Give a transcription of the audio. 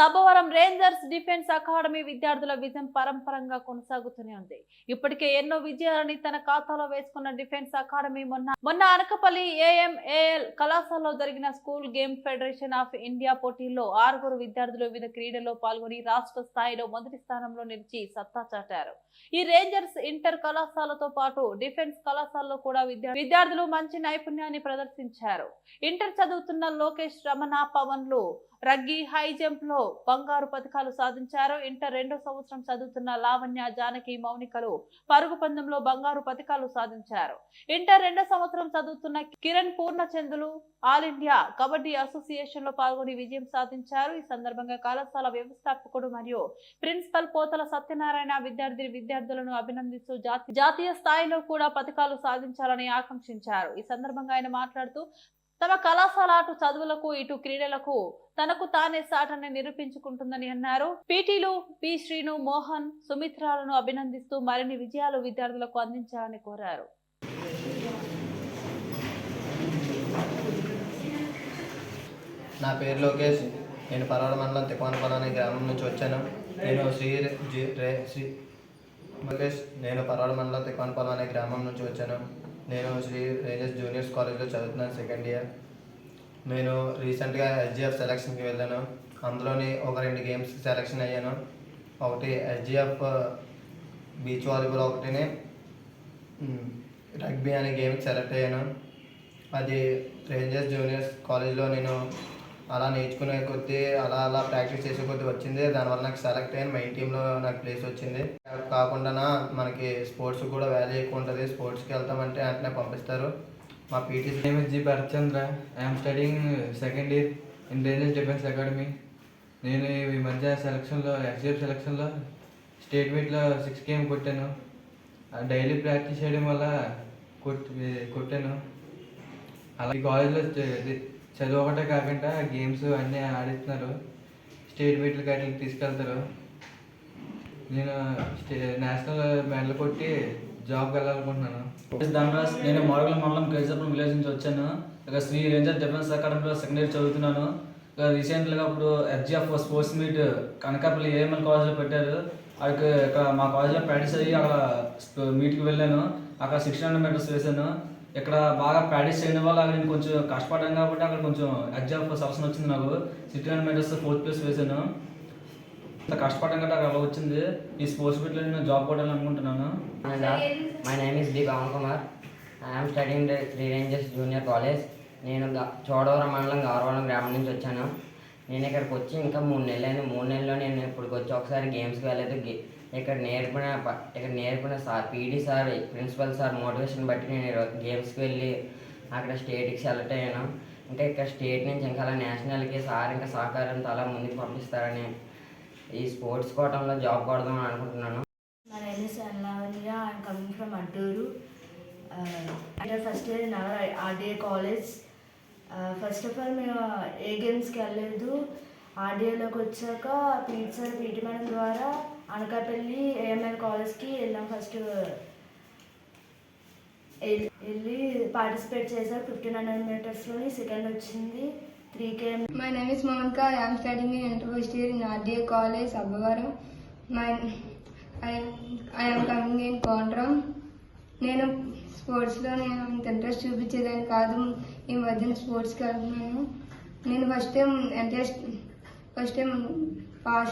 Sabbavaram Rangers defence academy విద్యార్థుల విజయం పరంపరంగా కొనసాగుతూనే ఉంది. ఇప్పటికే ఎన్నో విజయాలని తన ఖాతాలో వేసుకున్న డిఫెన్స్ అకాడమీ మొన్న మొన్న అనకపల్లి ఏఎంఏఎల్ కళాశాలలో జరిగిన school game federation of India పోటీల్లో ఆరుగురు విద్యార్థులు వివిధ క్రీడల్లో పాల్గొని రాష్ట్ర స్థాయిలో మొదటి స్థానంలో నిలిచి సత్తా చాటారు. ఈ రేంజర్స్ ఇంటర్ కళాశాలతో పాటు డిఫెన్స్ కళాశాలలో కూడా విద్యార్థులు మంచి నైపుణ్యాన్ని ప్రదర్శించారు. ఇంటర్ చదువుతున్న లోకేష్ రమణ పవన్లు రగ్గి హై జంప్లో బంగారు పథకాలు సాధించారు. ఇంటర్ రెండో సంవత్సరం చదువుతున్న లావణ్య జానకి మౌనికలు పరుగు పందెంలో బంగారు పథకాలు సాధించారు. ఇంటర్ రెండో సంవత్సరం చదువుతున్న కిరణ్ పూర్ణచందులు ఆల్ ఇండియా కబడ్డీ అసోసియేషన్లో పాల్గొని విజయం సాధించారు. ఈ సందర్భంగా కళాశాల వ్యవస్థాపకుడు మరియు ప్రిన్సిపల్ పోతల సత్యనారాయణ విద్యార్థి విద్యార్థులను అభినందిస్తూ జాతి- జాతీయ స్థాయిలో కూడా పథకాలు సాధించాలని ఆకాంక్షించారు. ఈ సందర్భంగా ఆయన మాట్లాడుతూ తమ కళాశాల అటు చదువులకు ఇటు క్రీడలకు తనకు తానే సాటని నిరూపించుకుంటుందని అన్నారు. పీటీలు పి. శ్రీను మోహన్ సుమిత్రాలను అభినందిస్తూ మరిన్ని విజయాలు విద్యార్థులకు అందించాలని కోరారు. నా పేరు లోకేష్. నేను పర్వాల మండలం తికోనపల్లి అనే గ్రామం నుంచి వచ్చాను. నేను శ్రీ జి రే శ్రీ లోకేష్. నేను పర్వాల మండలం తికోనపల్లి అనే గ్రామం నుంచి వచ్చాను. నేను శ్రీ రేంజర్స్ జూనియర్స్ కాలేజ్లో చదువుతున్నాను సెకండ్ ఇయర్ నేను రీసెంట్గా ఎస్జిఎఫ్ సెలక్షన్కి వెళ్ళాను. అందులోని ఒక రెండు గేమ్స్ సెలక్షన్ అయ్యాను. ఒకటి ఎస్జిఎఫ్ బీచ్ వాలీబాల్ ఒకటిని రగ్బీ అనే గేమ్కి సెలెక్ట్ అయ్యాను. అది రేంజర్స్ జూనియర్స్ కాలేజ్లో నేను అలా నేర్చుకునే కొద్దీ అలా అలా ప్రాక్టీస్ చేసే కొద్దీ వచ్చింది. దానివల్ల నాకు సెలెక్ట్ అయ్యాను మెయిన్ టీంలో నాకు ప్లేస్ వచ్చింది. కాకుండా మనకి స్పోర్ట్స్ కూడా వాల్యూ ఎక్కువ ఉంటుంది. స్పోర్ట్స్కి వెళ్తామంటే వెంటనే పంపిస్తారు. మా PT name is G. Bharatchandra. I second year uh, second year in నేను ఈ మధ్య సెలక్షన్లో ఎస్జిఎఫ్ సెలక్షన్లో స్టేట్ మీట్లో సిక్స్ గేమ్ కొట్టాను. డైలీ ప్రాక్టీస్ చేయడం వల్ల కొట్ కొట్టాను. అలా ఈ కాలేజ్లో చదువు ఒకటే కాకుండా గేమ్స్ అన్నీ ఆడిస్తున్నారు. స్టేట్ మీట్లు అట్లకి తీసుకెళ్తారు. నేను స్టే నేషనల్ మెడల్ కొట్టి జాబ్కి వెళ్ళాలనుకుంటున్నాను. ధనరాజ్ నేను మోడగల మండలం కేజాపురం విలేజ్ నుంచి వచ్చాను. ఇక శ్రీ రేంజర్ డిఫెన్స్ అకాడమీలో సెకండరీ చదువుతున్నాను. ఇక రీసెంట్గా ఇప్పుడు FGF sports meet Kanakapalli AML కాలేజ్లో పెట్టారు. అక్కడ మా కాలేజ్లో ప్రాక్టీస్ అయ్యి అక్కడ మీట్కి వెళ్ళాను. అక్కడ సిక్స్ హండ్రెడ్ మీటర్స్ వేసాను ఇక్కడ బాగా ప్రాక్టీస్ చేయడం వల్ల అక్కడ నేను కొంచెం కష్టపడ్డాను కాబట్టి అక్కడ కొంచెం ఎగ్జామ్ సెలక్షన్ వచ్చింది నాకు. City and meters fourth place వేసాను. ఇంత కష్టపడడం కదా అక్కడ వచ్చింది. ఈ స్పోర్ట్స్ మీట్లో నేను జాబ్ కొట్టాలని అనుకుంటున్నాను my name is is Pavan Kumar I'm studying three studying junior college నేను గ- చోడవరం మండలం గౌరవరం గ్రామం నుంచి వచ్చాను. నేను ఇక్కడికి వచ్చి ఇంకా మూడు నెలలు మూడు నెలల్లో నేను ఇప్పటికి వచ్చి ఒకసారి గేమ్స్కి వెళ్ళదు ఇక్కడ నేర్పిన ప- ఇక్కడ నేర్పిన sir PD sir principal sir motivation బట్టి నేను గేమ్స్కి వెళ్ళి అక్కడ స్టేట్కి సెలెక్ట్ అయ్యాను. ఇంకా ఇక్కడ స్టేట్ నుంచి ఇంకా అలా నేషనల్కి సార్ ఇంకా సహకారంతో అలా ముందుకు పంపిస్తారని ఈ స్పోర్ట్స్ కోటంలో జాబ్ కొడదాం అని అనుకుంటున్నాను. First name is Lavanya. I'm first of all మేము ఏ గేమ్స్కి వెళ్ళలేదు. ఆర్డీఏలోకి వచ్చాక పీటీ సార్ పీటీ మేడం ద్వారా అనకాపల్లి ఏఎంఎల్ కాలేజ్కి వెళ్ళాం ఫస్ట్ వెళ్ళి పార్టిసిపేట్ చేశారు ఫిఫ్టీన్ హండ్రెడ్ మీటర్స్లోని సెకండ్ వచ్చింది three KM my name is Monica I'm studying studying in inter first year in RDA College, Abhavaram. My, I, I. నేను స్పోర్ట్స్లో నేను అంత ఇంట్రెస్ట్ చూపించేదాన్ని కాదు. ఈ మధ్యన స్పోర్ట్స్కి వెళ్తున్నాను. నేను first time interest first time fast